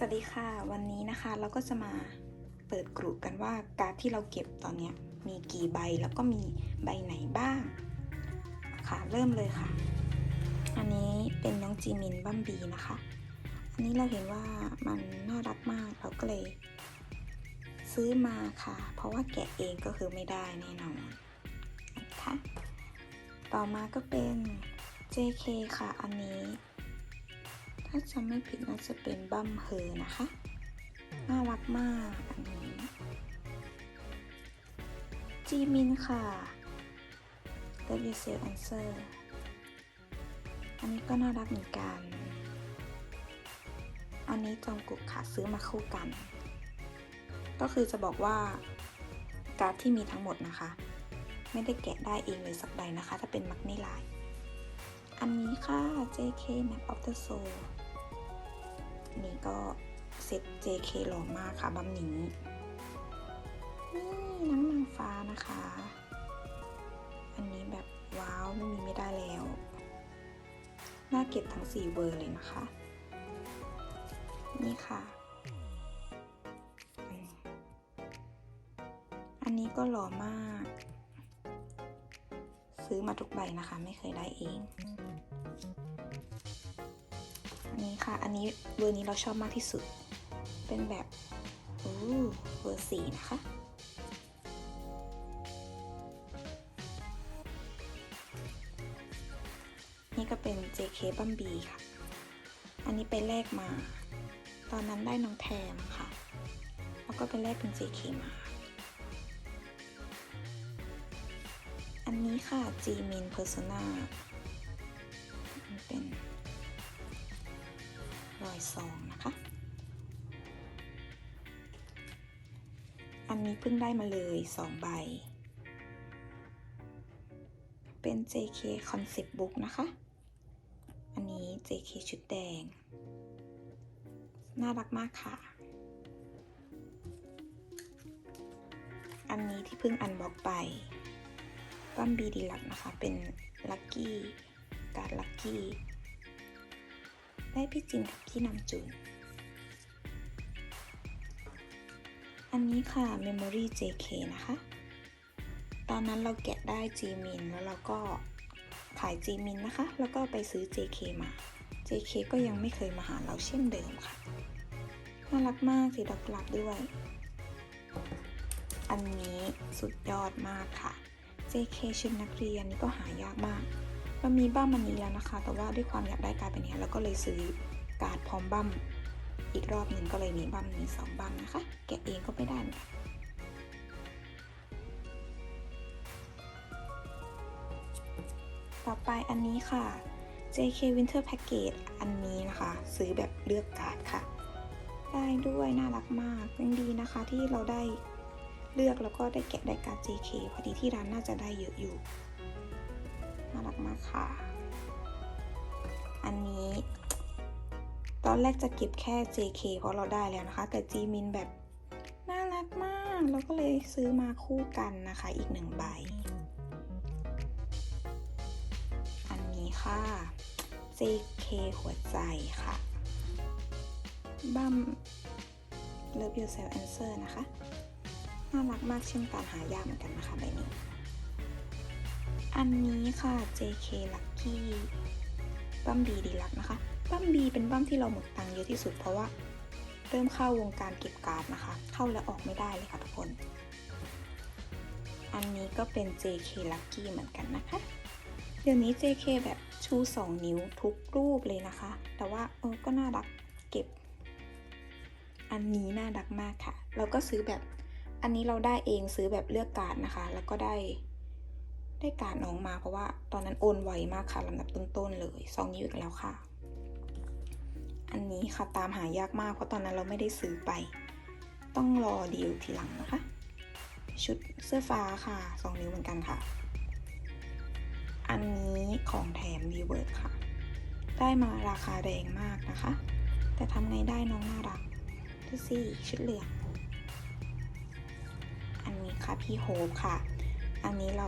สวัสดีค่ะ วันนี้นะคะเราก็จะมาเปิดกลุ่มกันว่าการ์ดที่เราเก็บตอนนี้มีกี่ใบแล้วก็มีใบไหนบ้างค่ะเริ่มเลยค่ะ อันนี้เป็นน้องจีมินบัมบีนะคะ อันนี้เราเห็นว่ามันน่ารักมากเราก็เลย ซื้อมาค่ะ เพราะว่าแกะเองก็คือไม่ได้แน่นอนนะคะต่อมาก็เป็น JK ค่ะ อันนี้ ถ้าจำไม่ผิดน่าจะเป็นบัมเฮอนะคะ น่ารักมากอันนี้ จีมินค่ะ Love Yourself Answer อันนี้ก็น่ารักเหมือนกัน อันนี้จองกุกค่ะซื้อมาคู่กัน ก็คือจะบอกว่าการ์ดที่มีทั้งหมดนะคะ ไม่ได้แกะได้เองเลยสักใบนะคะ ถ้าเป็นมักนี่ลาย ค่ะ JK Map of the Soul นี่ก็เซต JK หล่อมากค่ะบัมหนีนี่น้ำนางฟ้านะคะ อันนี้แบบว้าวไม่มีไม่ได้แล้ว น่าเก็บทั้ง 4 เวอร์เลยนะคะ นี่ค่ะ อันนี้ก็หล่อมาก ซื้อมาทุกใบนะคะไม่เคยได้เอง นี้ค่ะ อันนี้เบอร์นี้เราชอบมากที่สุด เป็นแบบอู้เบอร์สี่นะคะ นี่ก็เป็น JK บัมบีค่ะ อันนี้ไปแลกมา ตอนนั้นได้น้องแทมค่ะ แล้วก็ไปแลกเป็น JK มา อันนี้ค่ะ G Min Persona เป็น รอยซองนะคะ อันนี้เพิ่งได้มาเลย2ใบ เป็น JK Concept Book นะคะ อันนี้ JK ชุดแดง น่ารักมากค่ะ อันนี้ที่เพิ่งอันบ็อกไปบัมบีดีลักนะคะ เป็นลัคกี้การ์ดลัคกี้ ได้พี่จินกับพี่นำจุน อันนี้ค่ะ Memory JK นะคะ ตอนนั้นเราแกะได้ Gmin แล้วเราก็ขาย Gmin นะคะ แล้วก็ไปซื้อ JK มา JK ก็ยังไม่เคยมาหาเราเช่นเดิมค่ะ น่ารักมากสีดอกกุหลาบด้วย อันนี้สุดยอดมากค่ะ JK ชุดนักเรียนนี่ก็หายากมาก เรามีบั้มอันนี้แล้วนะคะ แต่ว่าด้วยความอยากได้การเป็นนี้เราก็เลยซื้อการ์ดพร้อมบั้มอีกรอบหนึ่งก็เลยมีบั้มนี้สองบั้มนะคะ แกะเองก็ไม่ได้เหมือนกันต่อไปอันนี้ค่ะ JK Winter Package อันนี้นะคะ ซื้อแบบเลือกการ์ดค่ะ ได้ด้วยน่ารักมากยังดีนะคะที่เราได้เลือกแล้วก็ได้แกะได้การ์ด JK พอดีที่ร้านน่าจะได้เยอะอยู่ น่ารักมาค่ะอันนี้ ตอนแรกจะเก็บแค่ JK เพราะเราได้แล้วนะคะ แต่ G Min แบบน่ารักมาก เราก็เลยซื้อมาคู่กันนะคะอีกหนึ่งใบ อันนี้ค่ะ JK หัวใจค่ะ บัม Love Yourself Answer นะคะ น่ารักมากเช่นกันหายากเหมือนกันนะคะใบนี้ อันนี้ค่ะ JK Lucky บัมบีดีลักนะคะ บัมบีเป็นบัมที่เราหมดตังค์เยอะที่สุดเพราะว่า เริ่มเข้าวงการเก็บการ์ดนะคะ เข้าแล้วออกไม่ได้เลยค่ะทุกคน อันนี้ก็เป็น JK Lucky เหมือนกันนะคะ เดี๋ยวนี้ JK แบบชู 2 นิ้วทุกรูปเลยนะคะ แต่ว่าเออก็น่ารักเก็บ อันนี้น่ารักมากค่ะ เราก็ซื้อแบบ อันนี้เราได้เองซื้อแบบเลือกการ์ดนะคะ แล้วก็ได้ ได้การน้องมาเพราะว่าตอนนั้นโอนไวมากค่ะลำดับต้นๆเลยซองนี้อีกแล้วค่ะ อันนี้ค่ะตามหายากมากเพราะตอนนั้นเราไม่ได้ซื้อไป ต้องรอดีลทีหลังนะคะ ชุดเสื้อฟ้าค่ะสองนิ้วเหมือนกันค่ะ อันนี้ของแถมวีเวิร์ดค่ะ ได้มาราคาแรงมากนะคะ แต่ทำไงได้น้องน่ารักดูสิชุดเหลืองอันนี้ค่ะพี่โฮปค่ะ อันนี้เรา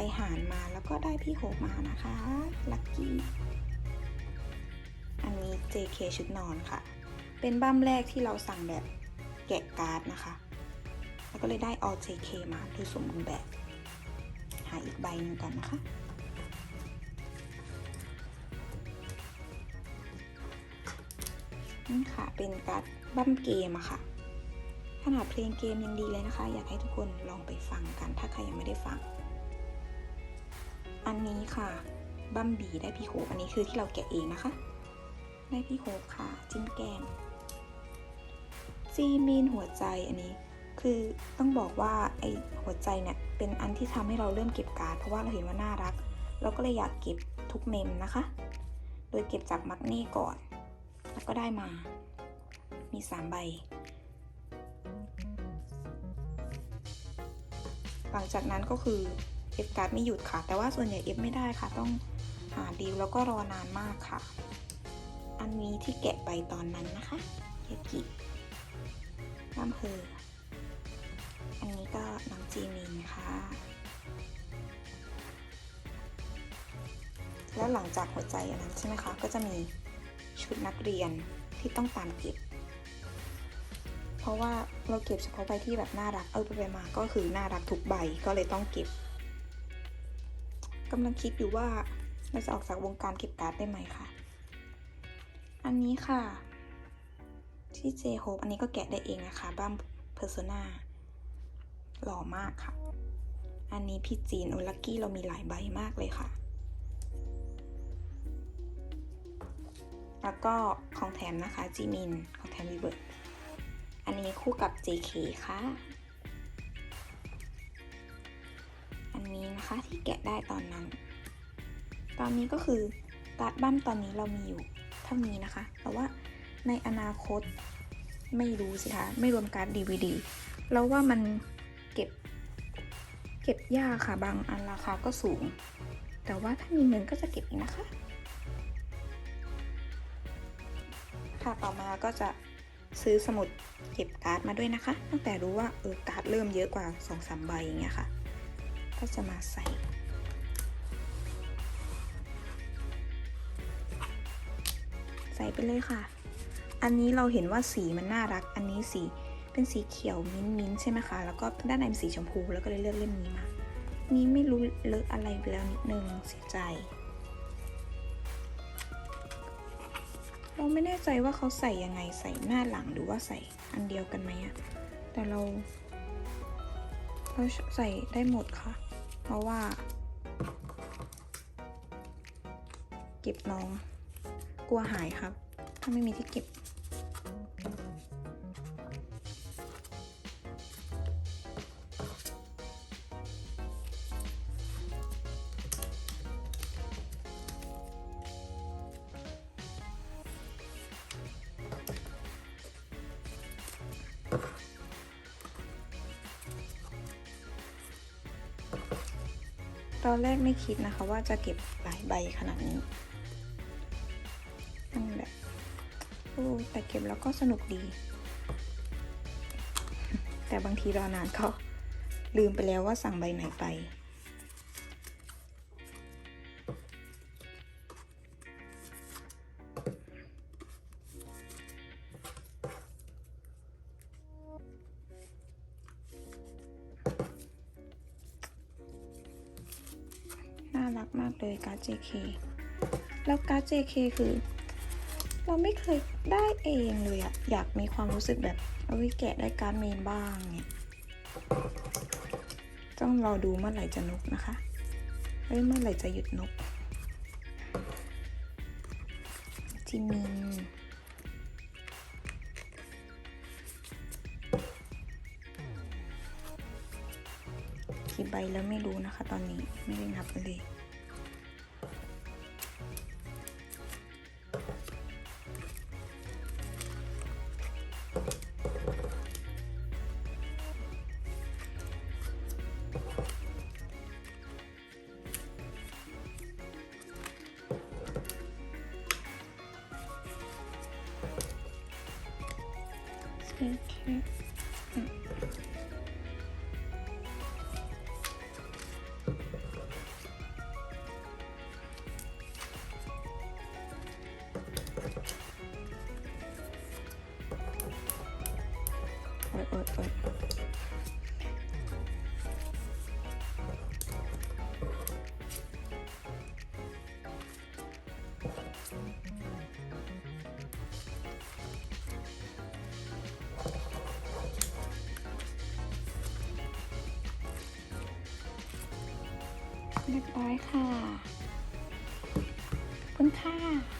ไปหารมาแล้วก็ได้พี่โฮปมานะคะ ลัคกี้ อันนี้ JK ชุดนอนค่ะ เป็นบั้มแรกที่เราสั่งแบบแกะการ์ดนะคะ แล้วก็เลยได้ all JK มาดยสมบูรณ์แบบ หาอีกใบหนึ่งก่อนนะคะนี่ค่ะ เป็นการ์ดบั้มเกมอะค่ะ ขนาดเพลงเกมยังดีเลยนะคะ อยากให้ทุกคนลองไปฟังกัน ถ้าใครยังไม่ได้ฟัง อันนี้ค่ะบัมบีได้พี่โฮปอันนี้คือที่เราแกะเองนะคะ ได้พี่โฮปค่ะ จิ้มแก้มจีมีนหัวใจอันนี้ คือต้องบอกว่าไอหัวใจเนี่ยเป็นอันที่ทำให้เราเริ่มเก็บการ์ดเพราะว่าเราเห็นว่าน่ารัก เราก็เลยอยากเก็บทุกเมมนะคะ โดยเก็บจากมักเน่ก่อน แล้วก็ได้มา มีสามใบ หลังจากนั้นก็คือ เอฟการ์ดไม่หยุดค่ะ แต่ว่าส่วนใหญ่เอฟไม่ได้ค่ะ ต้องหาดีลแล้วก็รอนานมากค่ะ อันนี้ที่แกะไปตอนนั้นนะคะยากิน้ำเพออันนี้ก็น้องจีมินค่ะ แล้วหลังจากหัวใจอันนั้นใช่ไหมคะ ก็จะมีชุดนักเรียนที่ต้องตามเก็บ เพราะว่าเราเก็บเฉพาะใบที่แบบน่ารัก เอาไปไปมาก็คือน่ารักทุกใบก็เลยต้องเก็บ กำลังคิดอยู่ว่าเราจะออกจากวงการเก็บการ์ดได้ไหมคะอันนี้ค่ะ ที่เจโฮปอันนี้ก็แกะได้เองนะคะบ้ามเพอร์โซนาหล่อมากค่ะ อันนี้พี่จีนโอลักกี้เรามีหลายใบมากเลยค่ะ แล้วก็ของแถมนะคะจีมินของแถมวีเบิร์ดอันนี้คู่กับ JK ค่ะ อันนี้นะคะที่แกะได้ตอนนั้น ตอนนี้ก็คือการ์ดบั้มตอนนี้เรามีอยู่เท่านี้นะคะ แต่ว่าในอนาคตไม่รู้สิคะ ไม่รวมการ์ด DVD แล้วว่ามันเก็บ เก็บยากค่ะ บางอันราคาก็สูง แต่ว่าถ้ามีเงินก็จะเก็บนะคะค่ะต่อมาก็จะซื้อสมุดเก็บการ์ดมาด้วยนะคะ ตั้งแต่รู้ว่าเออการ์ดเริ่มเยอะกว่า2อสามใบอย่างเงี้ยค่ะ ก็จะมาใส่ ใส่ไปเลยค่ะ อันนี้เราเห็นว่าสีมันน่ารัก อันนี้สีเป็นสีเขียวมิ้นท์มิ้นท์ใช่ไหมคะ แล้วก็ด้านในเป็นสีชมพูแล้วก็เลยเลือกเล่มนี้มา นี่ไม่รู้เลอะอะไรไปแล้วนิดนึงเสียใจ เราไม่แน่ใจว่าเขาใส่ยังไงใส่หน้าหลังหรือว่าใส่อันเดียวกันไหมอะแต่เราเราใส่ได้หมดค่ะ เพราะว่า เก็บน้อง กลัวหายครับ ถ้าไม่มีที่เก็บ ตอนแรกไม่คิดนะคะว่าจะเก็บหลายใบขนาดนี้นั่นแบบโอ้แต่เก็บแล้วก็สนุกดี แต่บางทีรอนานก็ลืมไปแล้วว่าสั่งใบไหนไป รักมากเลยการ์ด JK แล้วการ์ด JK คือ เราไม่เคยได้เองเลยอะอยากมีความรู้สึกแบบเอาไว้แกะได้การ์ดเมนบ้างเนี่ยต้องรอดูเมื่อไหร่จะนกนะคะเอ้ยเมื่อไหร่จะหยุดนก จิมินกี่ใบแล้วไม่รู้นะคะ ตอนนี้ไม่ได้นับเลย Thanks. เรียบร้อยค่ะขอบคุณค่ะ